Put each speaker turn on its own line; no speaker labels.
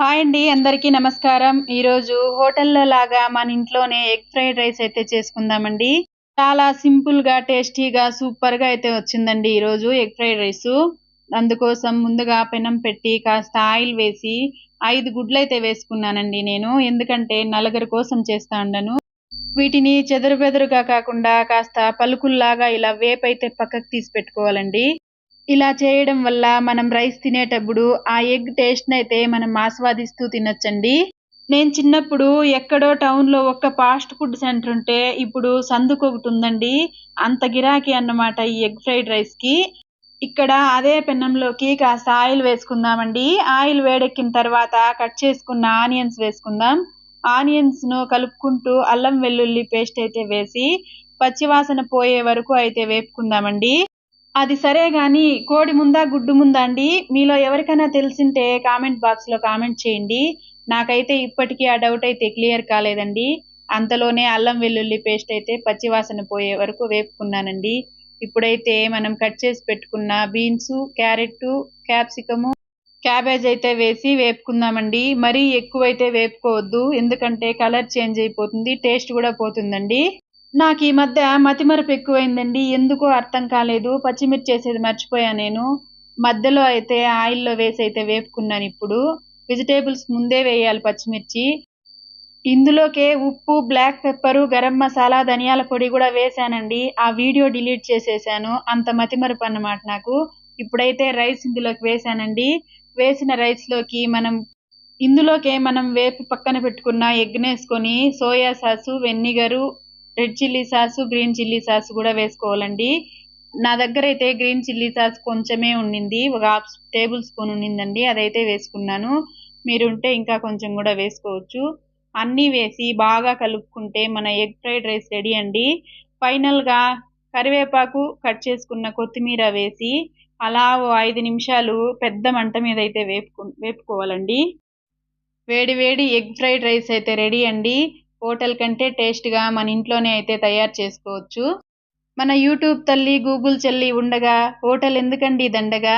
Hi అండి అందరికీ నమస్కారం. ఈరోజు హోటల్లో లాగా మన ఇంట్లోనే ఎగ్ ఫ్రైడ్ రైస్ అయితే చేసుకుందామండి. చాలా సింపుల్గా టేస్టీగా సూపర్గా అయితే వచ్చిందండి ఈరోజు ఎగ్ ఫ్రైడ్ రైస్. అందుకోసం ముందుగా పెనం పెట్టి కాస్త ఆయిల్ వేసి ఐదు గుడ్లు అయితే వేసుకున్నానండి నేను. ఎందుకంటే నలుగురు కోసం చేస్తా ఉండను. వీటిని చెదరు బెదరుగా కాకుండా కాస్త పలుకుల్లాగా ఇలా వేపైతే పక్కకు తీసి పెట్టుకోవాలండి. ఇలా చేయడం వల్ల మనం రైస్ తినేటప్పుడు ఆ ఎగ్ టేస్ట్ అయితే మనం ఆస్వాదిస్తూ తినొచ్చండి. నేను చిన్నప్పుడు ఎక్కడో టౌన్లో ఫాస్ట్ ఫుడ్ సెంటర్ ఉంటే ఇప్పుడు సందుకు ఒకటి ఉందండి. అంత గిరాకీ అన్నమాట ఈ ఎగ్ ఫ్రైడ్ రైస్కి ఇక్కడ అదే పెన్నంలోకి కాస్త ఆయిల్ వేసుకుందామండి. ఆయిల్ వేడెక్కిన తర్వాత కట్ చేసుకున్న ఆనియన్స్ వేసుకుందాం. ఆనియన్స్ను కలుపుకుంటూ అల్లం వెల్లుల్లి పేస్ట్ అయితే వేసి పచ్చివాసన పోయే వరకు అయితే వేపుకుందామండి. అది సరే గాని కోడి ముందా గుడ్డు ముందా అండి? మీలో ఎవరికైనా తెలిసింటే కామెంట్ బాక్స్లో కామెంట్ చేయండి. నాకైతే ఇప్పటికీ ఆ డౌట్ అయితే క్లియర్ కాలేదండి. అంతలోనే అల్లం వెల్లుల్లి పేస్ట్ అయితే పచ్చివాసన పోయే వరకు వేపుకున్నానండి. ఇప్పుడైతే మనం కట్ చేసి పెట్టుకున్న బీన్స్ క్యారెట్ క్యాప్సికము క్యాబేజ్ అయితే వేసి వేపుకుందామండి. మరీ ఎక్కువైతే వేపుకోవద్దు. ఎందుకంటే కలర్ చేంజ్ అయిపోతుంది టేస్ట్ కూడా పోతుందండి. నాకు ఈ మధ్య మతిమరపు ఎక్కువైందండి. ఎందుకో అర్థం కాలేదు. పచ్చిమిర్చి వేసేది మర్చిపోయా నేను. మధ్యలో అయితే ఆయిల్లో వేసి అయితే వేపుకున్నాను ఇప్పుడు. వెజిటేబుల్స్ ముందే వేయాలి పచ్చిమిర్చి. ఇందులోకే ఉప్పు బ్లాక్ పెప్పరు గరం మసాలా ధనియాల పొడి కూడా వేశానండి. ఆ వీడియో డిలీట్ చేసేసాను. అంత మతిమరపు అన్నమాట నాకు. ఇప్పుడైతే రైస్ ఇందులోకి వేసానండి వేసిన రైస్లోకి మనం ఇందులోకే మనం వేపి పక్కన పెట్టుకున్న ఎగ్ వేసుకొని soya sauce vinegar red chilli sauce green chilli sauce కూడా వేసుకోవాలండి. నా దగ్గర అయితే గ్రీన్ చిల్లీ సాస్ కొంచెమే ఉండింది ఒక హాఫ్ టేబుల్ స్పూన్ ఉండిందండి అదైతే వేసుకున్నాను. మీరుంటే ఇంకా కొంచెం కూడా వేసుకోవచ్చు. అన్నీ వేసి బాగా కలుపుకుంటే మన ఎగ్ ఫ్రైడ్ రైస్ రెడీ అండి. ఫైనల్గా కరివేపాకు కట్ చేసుకున్న కొత్తిమీర వేసి అలా ఓ ఐదు నిమిషాలు పెద్ద మంట మీద అయితే వేపుకు వేపుకోవాలండి. వేడి వేడి ఎగ్ ఫ్రైడ్ రైస్ అయితే రెడీ అండి. హోటల్ కంటే టేస్ట్గా మన ఇంట్లోనే అయితే తయారు చేసుకోవచ్చు. మన యూట్యూబ్ తల్లి గూగుల్ చెల్లి ఉండగా హోటల్ ఎందుకండి దండగా?